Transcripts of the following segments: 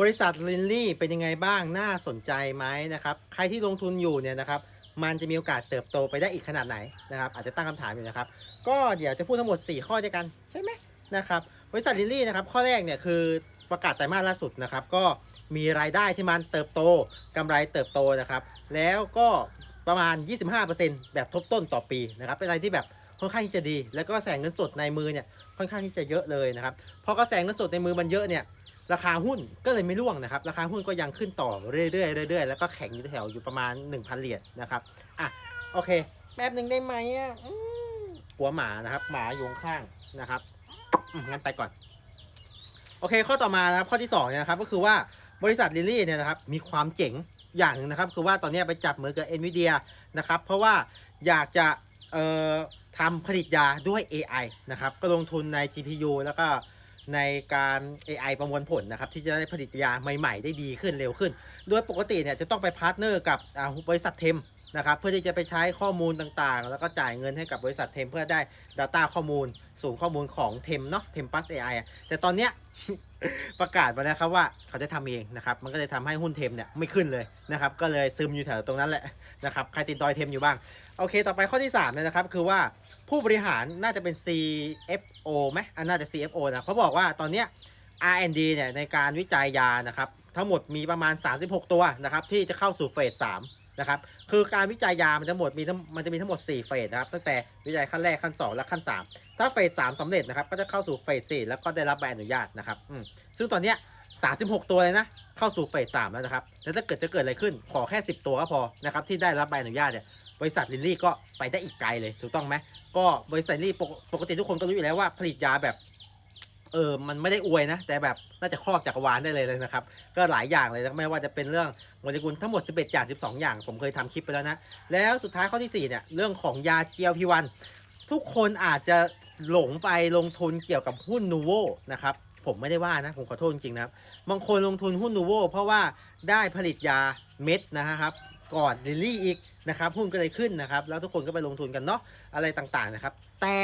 บริษัทลินลี่เป็นยังไงบ้างน่าสนใจไหมนะครับใครที่ลงทุนอยู่เนี่ยนะครับมันจะมีโอกาสเติบโตไปได้อีกขนาดไหนนะครับอาจจะตั้งคำถามอยู่นะครับ ก็เดี๋ยวจะพูดทั้งหมด 4 ข้อด้วยกันใช่ไหมนะครับบริษัทลินลี่นะครับข้อแรกเนี่ยคือประกาศไตรมาสล่าสุดนะครับก็มีรายได้ที่มันเติบโตกำไรเติบโตนะครับแล้วก็ประมาณ 25%แบบทบต้นต่อปีนะครับเป็นอะไรที่แบบ ค่อนข้างที่จะดี แล้วก็แสงเงินสดในมือเนี่ยค่อนข้างที่จะเยอะเลยนะครับพอกระแสเงินสดในมือมันเยอะเนี่ยราคาหุ้นก็เลยไม่ร่วงนะครับ ราคาหุ้นก็ยังขึ้นต่อเรื่อยๆเรื่อยๆแล้วก็แข็งอยู่แถวอยู่ประมาณ 1,000 เหรียญนะครับอะโอเคแป๊บหนึ่งได้ไหมอะอืมกลัวหมานะครับ หมาอยู่ข้างนะครับงั้นไปก่อน โอเค ข้อต่อมานะครับข้อที่2เนี่ยนะครับก็คือว่าบริษัทลิลลี่เนี่ยนะครับมีความเจ๋งอย่างหนึงนะครับ คือว่าตอนนี้ไปจับมือกับ NVIDIA นะครับ เพราะว่าอยากจะเอ่อ ทำผลิตยาด้วย AI นะครับ ก็ลงทุนใน GPU แล้วก็ในการ AI ประมวลผลนะครับ ที่จะได้ผลิตยาใหม่ ๆ ได้ดีขึ้นเร็วขึ้น โดยปกติเนี่ยจะต้องไปพาร์ทเนอร์กับอ่าบริษัทเทมนะครับเพื่อที่จะไปใช้ข้อมูลต่างๆ แล้วก็จ่ายเงินให้กับบริษัทเทมเพื่อได้ Data ข้อมูลศูนย์ข้อมูลของเทมเนาะเทมปัส AI อแต่ตอนเนี้ยประกาศมาแล้วครับว่าเขาจะทำเองนะครับมันก็เลยทำให้หุ้นเทมเนี่ยไม่ขึ้นเลยนะครับก็เลยซึมอยู่แถวตรงนั้นแหละนะครับใครติดดอยเทมอยู่บ้าง โอเค ต่อไปข้อที่3เนี่ยนะครับคือว่า ผู้บริหารน่าจะเป็น CFO ไหมอันน่าจะ CFO นะเขาบอกว่าตอนเนี้ย R&D เนี่ยในการวิจัยยานะครับทั้งหมดมีประมาณ 36 ตัวนะครับที่จะเข้าสู่เฟส3นะครับคือการวิจัยยามันจะหมดมีทั้งมันจะมีทั้งหมด 4 เฟสนะครับตั้งแต่วิจัยขั้นแรกขั้น 2 และขั้น 3 ถ้าเฟส3สำเร็จนะครับก็จะเข้าสู่เฟส4แล้วก็ได้รับใบอนุญาตนะครับซึ่งตอนเนี้ย 36 ตัวเลยนะ เข้าสู่เฟส3แล้วนะครับ แล้วถ้าเกิดจะเกิดอะไรขึ้น ขอแค่ 10 ตัวก็พอนะครับ ที่ได้รับใบอนุญาตเนี่ย บริษัทลินลี่ก็ไปได้อีกไกลเลย ถูกต้องไหม ก็บริษัทลินลี่ปกติทุกคนก็รู้อยู่แล้วว่าผลิตยาแบบ เออ มันไม่ได้อวยนะ แต่แบบน่าจะครอบจักรวาลได้เลยเลยนะครับ ก็หลายอย่างเลยนะไม่ว่าจะเป็นเรื่องโมเลกุลทั้งหมด 11 อย่าง 12 อย่าง ผมเคยทำคลิปไปแล้วนะ แล้วสุดท้ายข้อที่ 4 เนี่ย เรื่องของยา GLP-1 ทุกคนอาจจะหลงไปลงทุนเกี่ยวกับหุ้นนูโวนะครับ ผมไม่ได้ว่านะ ผมขอโทษจริงๆนะครับ บางคนลงทุนหุ้นนูโวเพราะว่าได้ผลิตยาเม็ดนะครับก่อนลิลลี่อีกนะครับหุ้นก็เลยขึ้นนะครับ แล้วทุกคนก็ไปลงทุนกันเนาะอะไรต่างๆนะครับ แต่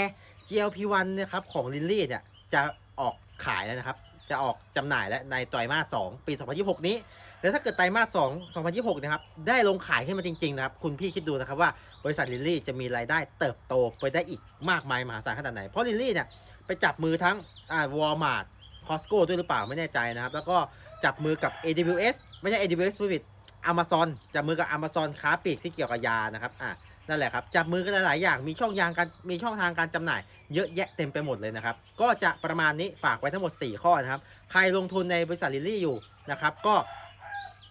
GLP-1 นะครับของลิลลี่เนี่ยจะออกขายแล้วนะครับ จะออกจำหน่ายแล้วในไตรมาส2ปี 2026 นี้ แล้วถ้าเกิดไตรมาส2 2026 นะครับ ได้ลงขายขึ้นมาจริงๆนะครับ คุณพี่คิดดูนะครับว่าบริษัทลิลลี่จะมีรายได้เติบโตไปได้อีกมากมายมหาศาลขนาดไหน เพราะลิลลี่เนี่ยไปจับมือทั้งอ่าวอลมาร์ท คอสโก้ด้วยหรือเปล่าไม่แน่ใจนะครับ แล้วก็จับมือกับ AWS ไม่ใช่ AWS ผู้ผิด Amazon จับมือกับ Amazon ค้าปลีกที่เกี่ยวกับยานะครับอะนั่นแหละครับ จับมือกันหลาย ๆ อย่างมีช่องยางการมีช่องทางการจำหน่าย เยอะแยะเต็มไปหมดเลยนะครับ ก็จะประมาณนี้ฝากไว้ทั้งหมด 4 ข้อนะครับ ใครลงทุนในบริษัทลิลลี่อยู่นะครับ ก็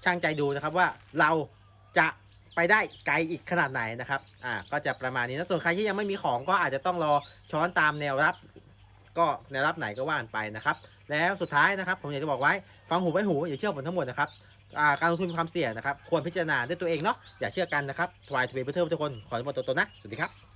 ช่างใจดูนะครับว่าเราจะไปได้ไกลอีกขนาดไหนนะครับ อ่า ก็จะประมาณนี้นะ ส่วนใครที่ยังไม่มีของก็อาจจะต้องรอช้อนตามแนวรับ ก็แนวรับไหนก็ว่านไปนะครับ แล้วสุดท้ายนะครับผมอยากจะบอกไว้ฟังหูไว้หูอย่าเชื่อผมทั้งหมดนะครับการลงทุนมีความเสี่ยงนะครับ ควรพิจารณาด้วยตัวเองเนาะอย่าเชื่อกันนะครับทวายทวีเพื่อทุกคนขอให้หมดตัวตนนะสวัสดีครับ